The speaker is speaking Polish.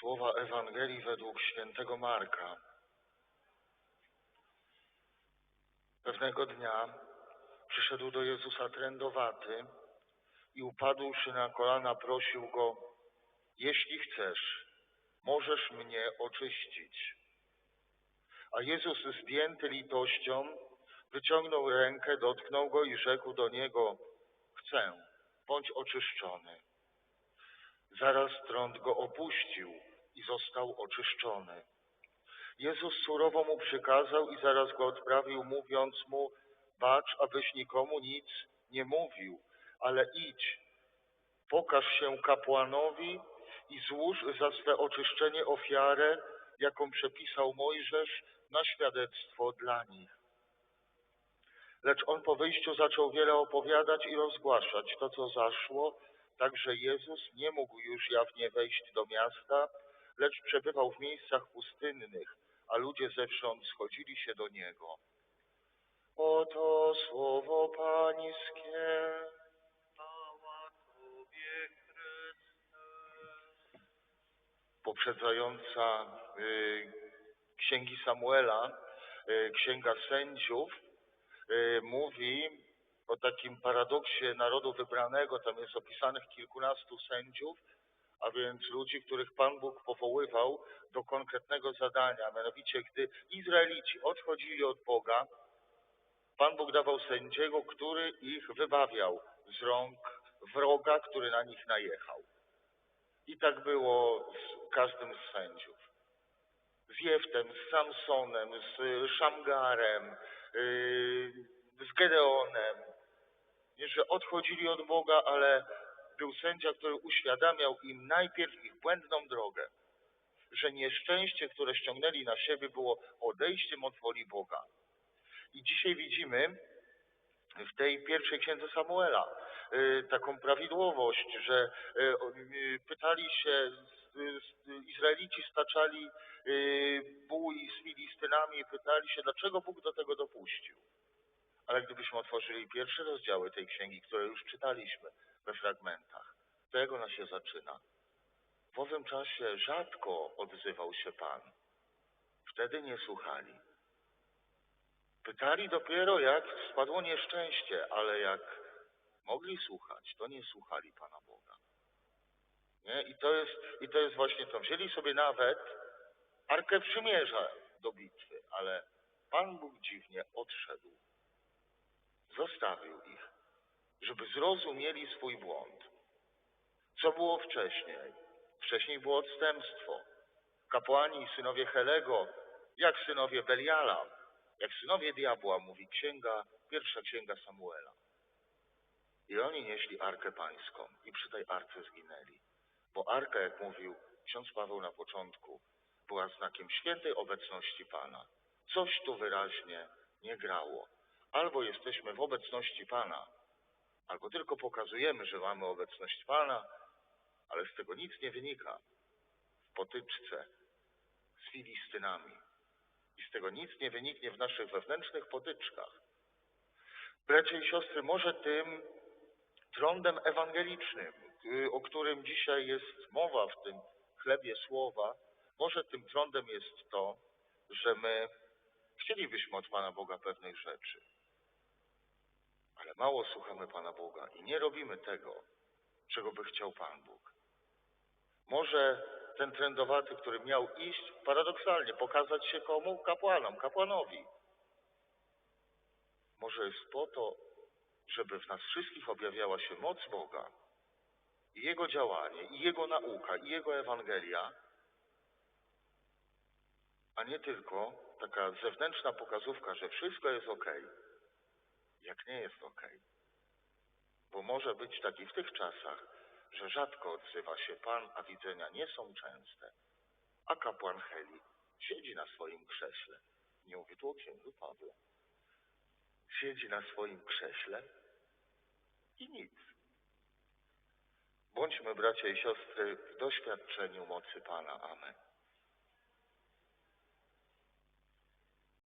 Słowa Ewangelii według świętego Marka. Pewnego dnia przyszedł do Jezusa trędowaty i upadłszy na kolana prosił go, jeśli chcesz, możesz mnie oczyścić. A Jezus zdjęty litością wyciągnął rękę, dotknął go i rzekł do niego, chcę, bądź oczyszczony. Zaraz trąd go opuścił i został oczyszczony. Jezus surowo mu przykazał i zaraz go odprawił, mówiąc mu, bacz, abyś nikomu nic nie mówił, ale idź, pokaż się kapłanowi i złóż za swe oczyszczenie ofiarę, jaką przepisał Mojżesz na świadectwo dla nich. Lecz on po wyjściu zaczął wiele opowiadać i rozgłaszać to, co zaszło, tak że Jezus nie mógł już jawnie wejść do miasta, lecz przebywał w miejscach pustynnych, a ludzie zewsząd schodzili się do Niego. Oto słowo Pańskie. Poprzedzająca y, księgi Samuela, y, księga sędziów, y, mówi o takim paradoksie narodu wybranego. Tam jest opisanych kilkunastu sędziów, a więc ludzi, których Pan Bóg powoływał do konkretnego zadania. Mianowicie, gdy Izraelici odchodzili od Boga, Pan Bóg dawał sędziego, który ich wybawiał z rąk wroga, który na nich najechał. I tak było z każdym z sędziów. Z Jeftem, z Samsonem, z Szamgarem, yy, z Gedeonem. Nie, że odchodzili od Boga, ale był sędzia, który uświadamiał im najpierw ich błędną drogę. Że nieszczęście, które ściągnęli na siebie, było odejściem od woli Boga. I dzisiaj widzimy w tej pierwszej księdze Samuela y, taką prawidłowość, że y, pytali się, y, Izraelici staczali bój z Filistynami i pytali się, dlaczego Bóg do tego dopuścił. Ale gdybyśmy otworzyli pierwsze rozdziały tej księgi, które już czytaliśmy we fragmentach, to jak ona się zaczyna? W owym czasie rzadko odzywał się Pan. Wtedy nie słuchali. Pytali dopiero, jak spadło nieszczęście, ale jak mogli słuchać, to nie słuchali Pana Boga. Nie? I, to jest, I to jest właśnie to. Wzięli sobie nawet Arkę Przymierza do bitwy, ale Pan Bóg dziwnie odszedł. Zostawił ich, żeby zrozumieli swój błąd. Co było wcześniej? Wcześniej było odstępstwo. Kapłani synowie Helego, jak synowie Beliala, jak synowie diabła, mówi księga, pierwsza księga Samuela. I oni nieśli Arkę Pańską i przy tej Arce zginęli. Bo Arka, jak mówił ksiądz Paweł na początku, była znakiem świętej obecności Pana. Coś tu wyraźnie nie grało. Albo jesteśmy w obecności Pana, albo tylko pokazujemy, że mamy obecność Pana, ale z tego nic nie wynika. W potyczce z Filistynami. I z tego nic nie wyniknie w naszych wewnętrznych potyczkach. Bracia i siostry, może tym trądem ewangelicznym, y, o którym dzisiaj jest mowa w tym chlebie słowa, może tym trądem jest to, że my chcielibyśmy od Pana Boga pewnych rzeczy, ale mało słuchamy Pana Boga i nie robimy tego, czego by chciał Pan Bóg. Może ten trędowaty, który miał iść, paradoksalnie pokazać się komu? Kapłanom, kapłanowi. Może jest po to, żeby w nas wszystkich objawiała się moc Boga i Jego działanie, i Jego nauka, i Jego Ewangelia, a nie tylko taka zewnętrzna pokazówka, że wszystko jest ok, jak nie jest ok. Bo może być tak i w tych czasach, że rzadko odzywa się Pan, a widzenia nie są częste, a kapłan Heli siedzi na swoim krześle. Nie mówię tu o księdzu Pawle. Siedzi na swoim krześle i nic. Bądźmy bracia i siostry w doświadczeniu mocy Pana. Amen.